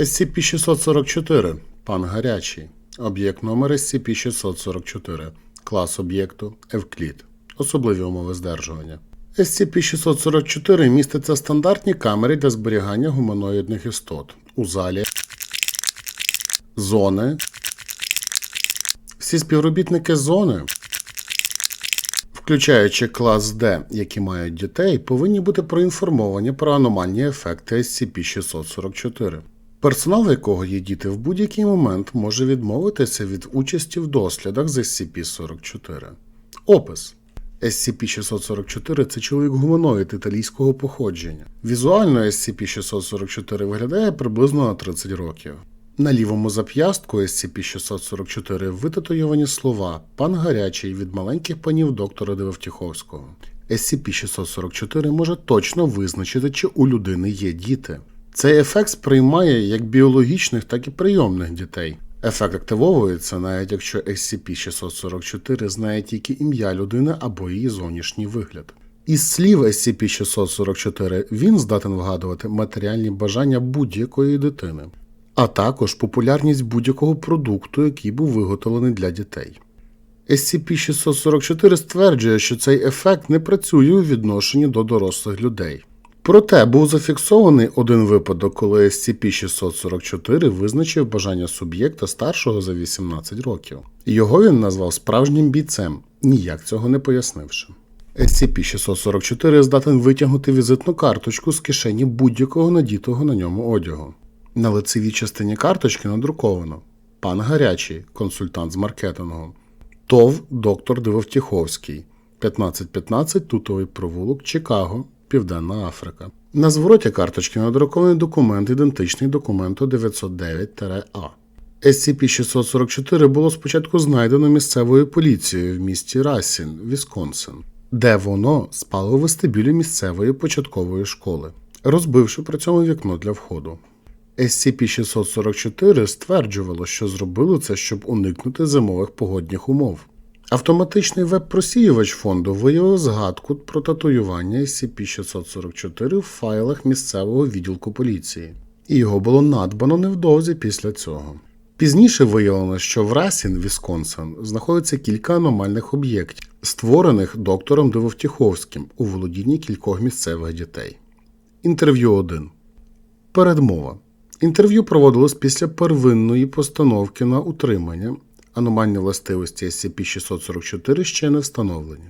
SCP-644. Пан гарячий. Об'єкт номер SCP-644. Клас об'єкту Евклід. Особливі умови здержування. SCP-644 міститься стандартні камери для зберігання гуманоїдних істот. У залі зони. Всі співробітники зони, включаючи клас Д, які мають дітей, повинні бути проінформовані про аномальні ефекти SCP-644. Персонал, якого є діти, в будь-який момент може відмовитися від участі в дослідах з SCP-44. Опис. SCP-644 це чоловік гуманоїд італійського походження. Візуально SCP-644 виглядає приблизно на 30 років. На лівому зап'ястку SCP-644 витатуйовані слова Пан гарячий від маленьких панів доктора Дивовтіховського. SCP-644 може точно визначити, чи у людини є діти. Цей ефект сприймає як біологічних, так і прийомних дітей. Ефект активовується навіть якщо SCP-644 знає тільки ім'я людини або її зовнішній вигляд. Із слів SCP-644 він здатен вгадувати матеріальні бажання будь-якої дитини, а також популярність будь-якого продукту, який був виготовлений для дітей. SCP-644 стверджує, що цей ефект не працює у відношенні до дорослих людей. Проте був зафіксований один випадок, коли SCP-644 визначив бажання суб'єкта старшого за 18 років. Його він назвав справжнім бійцем, ніяк цього не пояснивши. SCP-644 здатен витягнути візитну карточку з кишені будь-якого надітого на ньому одягу. На лицевій частині карточки надруковано Пан Гарячий, консультант з маркетингу, ТОВ доктор Дивовтіховський, 1515 Тутовий провулок, Чикаго, Південна Африка. На звороті карточки надрукований документ, ідентичний документу 909-А. SCP-644 було спочатку знайдено місцевою поліцією в місті Рассін, Вісконсин, де воно спало у вестибюлі місцевої початкової школи, розбивши при цьому вікно для входу. SCP-644 стверджувало, що зробило це, щоб уникнути зимових погодних умов. Автоматичний веб-просіювач фонду виявив згадку про татуювання SCP-644 в файлах місцевого відділку поліції, і його було надбано невдовзі після цього. Пізніше виявлено, що в Расін, Вісконсин, знаходиться кілька аномальних об'єктів, створених доктором Дивовтіховським у володінні кількох місцевих дітей. Інтерв'ю 1. Передмова. Інтерв'ю проводилось після первинної постановки на утримання. Аномальні властивості SCP-644 ще не встановлені.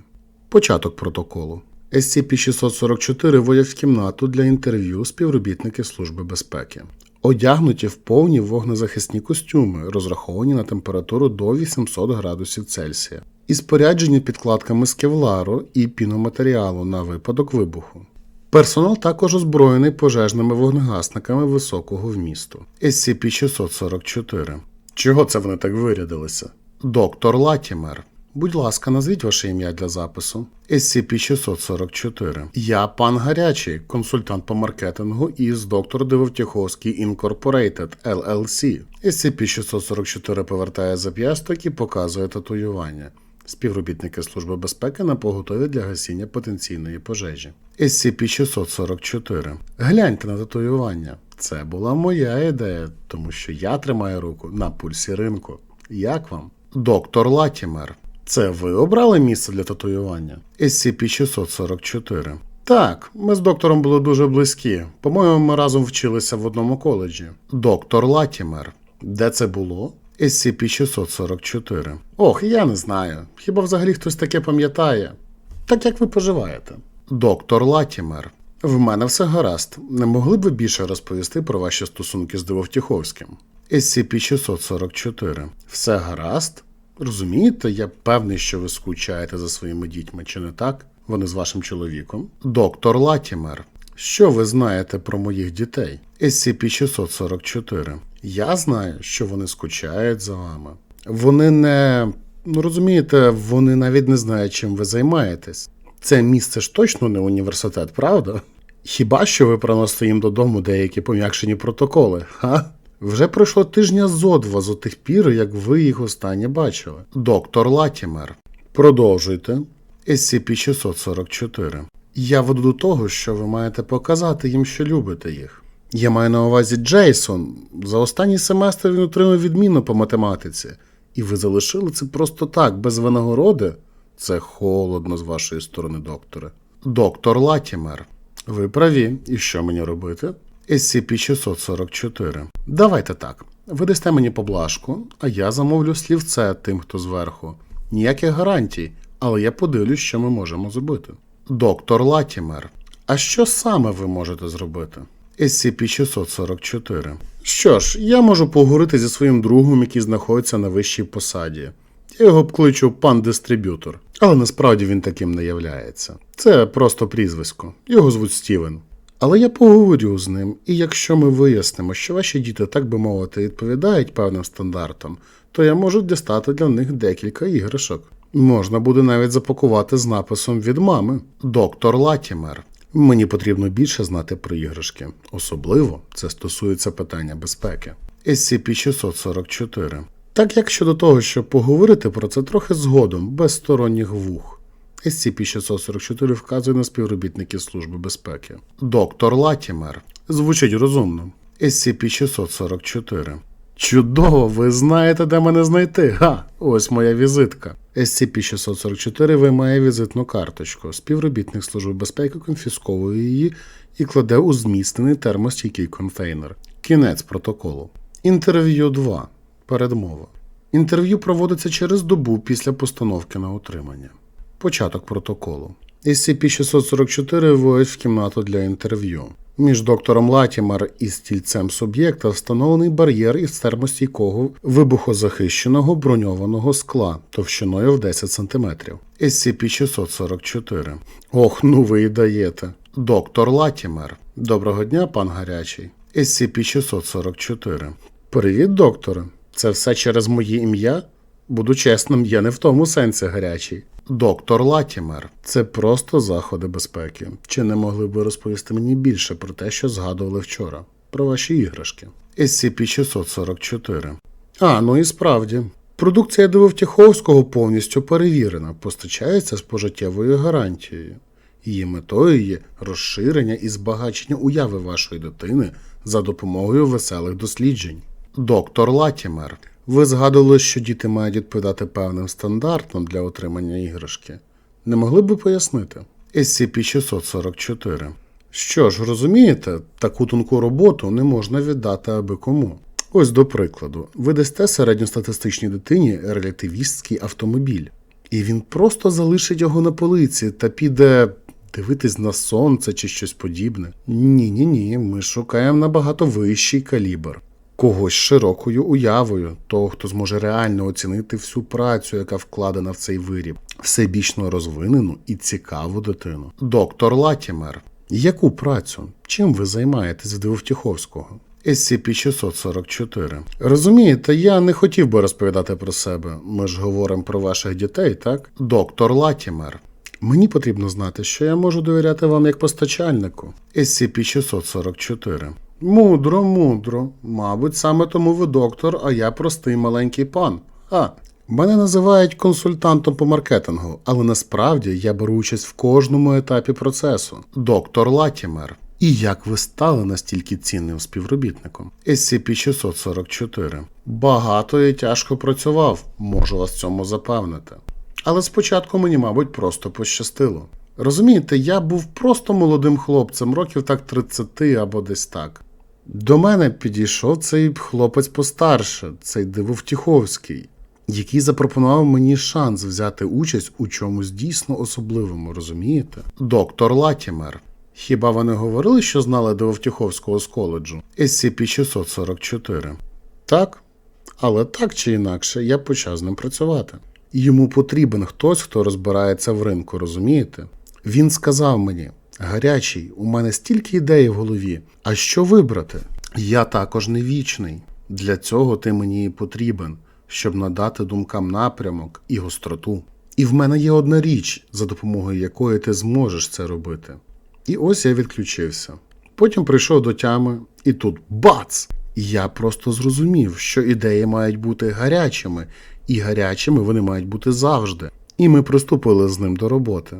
Початок протоколу. SCP-644 вводять в кімнату для інтерв'ю співробітники Служби безпеки. Одягнуті в повні вогнезахисні костюми, розраховані на температуру до 800 градусів Цельсія, і споряджені підкладками з кевлару і піноматеріалу на випадок вибуху. Персонал також озброєний пожежними вогнегасниками високого вмісту. SCP-644. Чого це вони так вирядилися? Доктор Латімер. Будь ласка, назвіть ваше ім'я для запису. SCP-644. Я пан Гарячий, консультант по маркетингу із доктор Дивовтіховський Incorporated LLC. SCP-644 повертає зап'ясток і показує татуювання. Співробітники Служби безпеки на поготові для гасіння потенційної пожежі. SCP-644. Гляньте на татуювання. Це була моя ідея, тому що я тримаю руку на пульсі ринку. Як вам? Доктор Латімер. Це ви обрали місце для татуювання? SCP-644. Так, ми з доктором були дуже близькі. По-моєму, ми разом вчилися в одному коледжі. Доктор Латімер. Де це було? SCP-644. Ох, я не знаю. Хіба взагалі хтось таке пам'ятає? Так як ви поживаєте? Доктор Латімер. В мене все гаразд. Не могли б ви більше розповісти про ваші стосунки з Дивовтіховським? SCP-644. Все гаразд? Розумієте, я певний, що ви скучаєте за своїми дітьми, чи не так? Вони з вашим чоловіком? Доктор Латімер. Що ви знаєте про моїх дітей? SCP-644. Я знаю, що вони скучають за вами. Вони не. Ну розумієте, вони навіть не знають, чим ви займаєтесь. Це місце ж точно не університет, правда? Хіба що ви приносите їм додому деякі пом'якшені протоколи, га? Вже пройшло тижня зо два з тих пір, як ви їх останнє бачили. Доктор Латімер. Продовжуйте. SCP-644. Я веду до того, що ви маєте показати їм, що любите їх. Я маю на увазі Джейсон. За останній семестр він отримав відміну по математиці. І ви залишили це просто так, без винагороди? Це холодно з вашої сторони, докторе. Доктор Латімер. Ви праві. І що мені робити? SCP-644. Давайте так. Ви дасте мені поблажку, а я замовлю слівце тим, хто зверху. Ніяких гарантій, але я подивлюсь, що ми можемо зробити. Доктор Латімер. А що саме ви можете зробити? SCP-644. Що ж, я можу поговорити зі своїм другом, який знаходиться на вищій посаді. Я його кличу пан дистриб'ютор, але насправді він таким не являється. Це просто прізвисько. Його звуть Стівен. Але я поговорю з ним, і якщо ми вияснимо, що ваші діти, так би мовити, відповідають певним стандартам, то я можу дістати для них декілька іграшок. Можна буде навіть запакувати з написом від мами Доктор Латімер. Мені потрібно більше знати про іграшки. Особливо це стосується питання безпеки. SCP-644. Так як щодо того, щоб поговорити про це трохи згодом, без сторонніх вух. SCP-644 вказує на співробітників Служби безпеки. Доктор Латімер. Звучить розумно. SCP-644. Чудово, ви знаєте, де мене знайти. Га, ось моя візитка. SCP-644 виймає візитну карточку. Співробітник Служби безпеки конфісковує її і кладе у змістений термостійкий контейнер. Кінець протоколу. Інтерв'ю 2. Передмова. Інтерв'ю проводиться через добу після постановки на утримання. Початок протоколу. SCP-644 вводять в кімнату для інтерв'ю. Між доктором Латімар і стільцем суб'єкта встановлений бар'єр із термостійкого вибухозахищеного броньованого скла товщиною в 10 см. SCP-644. Ох, ну ви і даєте. Доктор Латімер. Доброго дня, пан гарячий. SCP-644. Привіт, докторе. Це все через моє ім'я? Буду чесним, я не в тому сенсі гарячий. Доктор Латімер, це просто заходи безпеки. Чи не могли б ви розповісти мені більше про те, що згадували вчора? Про ваші іграшки? SCP-644. А, ну і справді. Продукція Дивовтіховського повністю перевірена, постачається з пожиттєвою гарантією. Її метою є розширення і збагачення уяви вашої дитини за допомогою веселих досліджень. Доктор Латімер. Ви згадували, що діти мають відповідати певним стандартам для отримання іграшки. Не могли б ви пояснити? SCP-644. Що ж, розумієте, таку тонку роботу не можна віддати аби кому. Ось до прикладу, ви дасте середньостатистичній дитині релятивістський автомобіль, і він просто залишить його на полиці та піде дивитись на сонце чи щось подібне. Ні, ні, ні, ми шукаємо набагато вищий калібр когось широкою уявою, того, хто зможе реально оцінити всю працю, яка вкладена в цей виріб, всебічно розвинену і цікаву дитину. Доктор Латімер. Яку працю? Чим ви займаєтесь в Дивовтіховського? SCP-644. Розумієте, я не хотів би розповідати про себе. Ми ж говоримо про ваших дітей, так? Доктор Латімер. Мені потрібно знати, що я можу довіряти вам як постачальнику. SCP-644. Мудро, мудро. Мабуть, саме тому ви доктор, а я простий маленький пан. А, мене називають консультантом по маркетингу, але насправді я беру участь в кожному етапі процесу. Доктор Латімер. І як ви стали настільки цінним співробітником? SCP-644. Багато і тяжко працював, можу вас цьому запевнити. Але спочатку мені, мабуть, просто пощастило. Розумієте, я був просто молодим хлопцем, років так 30 або десь так. До мене підійшов цей хлопець постарше, цей Дивовтіховський, який запропонував мені шанс взяти участь у чомусь дійсно особливому, розумієте? Доктор Латімер. Хіба вони говорили, що знали Дивовтіховського з коледжу? SCP-644. Так, але так чи інакше я почав з ним працювати. Йому потрібен хтось, хто розбирається в ринку, розумієте? Він сказав мені: гарячий, у мене стільки ідей в голові. А що вибрати? Я також не вічний. Для цього ти мені потрібен, щоб надати думкам напрямок і гостроту. І в мене є одна річ, за допомогою якої ти зможеш це робити. І ось я відключився. Потім прийшов до тями, і тут бац! Я просто зрозумів, що ідеї мають бути гарячими, і гарячими вони мають бути завжди. І ми приступили з ним до роботи.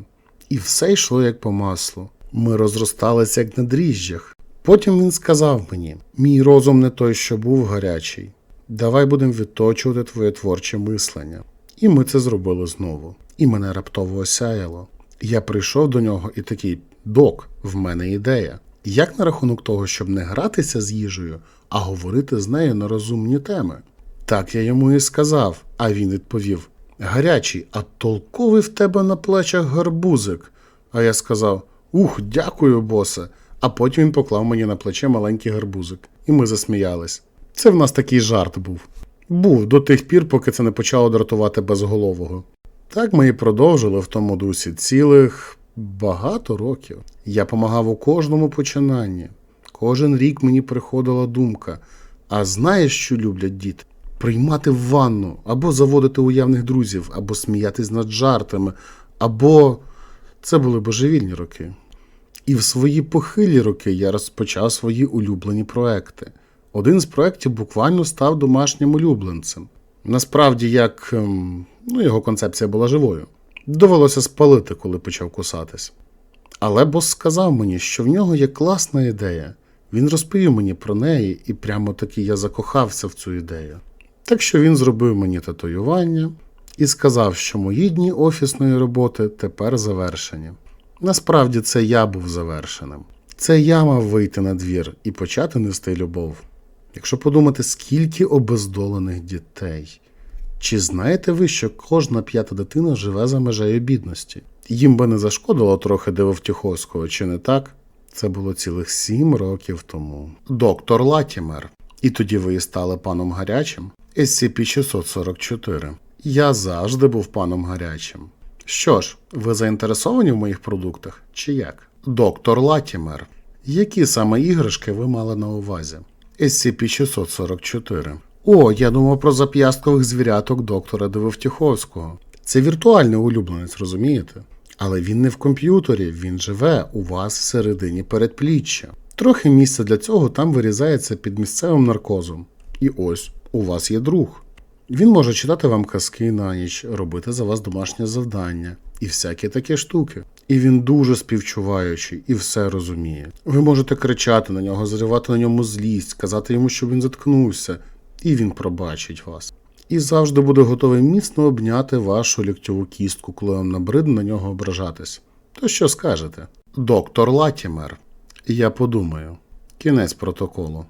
І все йшло як по маслу. Ми розросталися як на дріжджах. Потім він сказав мені: мій розум не той, що був гарячий. Давай будемо відточувати твоє творче мислення. І ми це зробили знову. І мене раптово осяяло. Я прийшов до нього і такий: док, в мене ідея. Як на рахунок того, щоб не гратися з їжею, а говорити з нею на розумні теми? Так я йому і сказав, а він відповів: Гарячий, а толковий в тебе на плечах гарбузик. А я сказав: Ух, дякую, босе. А потім він поклав мені на плече маленький гарбузик, і ми засміялись. Це в нас такий жарт був. Був до тих пір, поки це не почало дратувати безголового. Так ми і продовжили в тому дусі цілих багато років. Я помагав у кожному починанні. Кожен рік мені приходила думка: а знаєш, що люблять діти? Приймати ванну, або заводити уявних друзів, або сміятись над жартами, або це були божевільні роки. І в свої похилі роки я розпочав свої улюблені проекти. Один з проєктів буквально став домашнім улюбленцем. Насправді, як ем, ну, його концепція була живою. Довелося спалити, коли почав кусатись. Але бос сказав мені, що в нього є класна ідея. Він розповів мені про неї, і прямо таки я закохався в цю ідею. Так що він зробив мені татуювання і сказав, що мої дні офісної роботи тепер завершені. Насправді це я був завершеним. Це я мав вийти на двір і почати нести любов. Якщо подумати, скільки обездолених дітей. Чи знаєте ви, що кожна п'ята дитина живе за межею бідності? Їм би не зашкодило трохи Дивовтюховського, чи не так? Це було цілих сім років тому. Доктор Латімер. І тоді ви і стали паном гарячим? SCP-644. Я завжди був паном гарячим. Що ж, ви заінтересовані в моїх продуктах? Чи як? Доктор Латімер. Які саме іграшки ви мали на увазі? SCP-644. О, я думав про зап'ясткових звіряток доктора Дивовтіховського. Це віртуальний улюбленець, розумієте? Але він не в комп'ютері, він живе у вас всередині передпліччя. Трохи місця для цього там вирізається під місцевим наркозом. І ось у вас є друг. Він може читати вам казки на ніч, робити за вас домашнє завдання і всякі такі штуки. І він дуже співчуваючий і все розуміє. Ви можете кричати на нього, зривати на ньому злість, казати йому, щоб він заткнувся, і він пробачить вас. І завжди буде готовий міцно обняти вашу ліктьову кістку, коли вам набридне на нього ображатись. То що скажете? Доктор Латімер. Я подумаю. Кінець протоколу.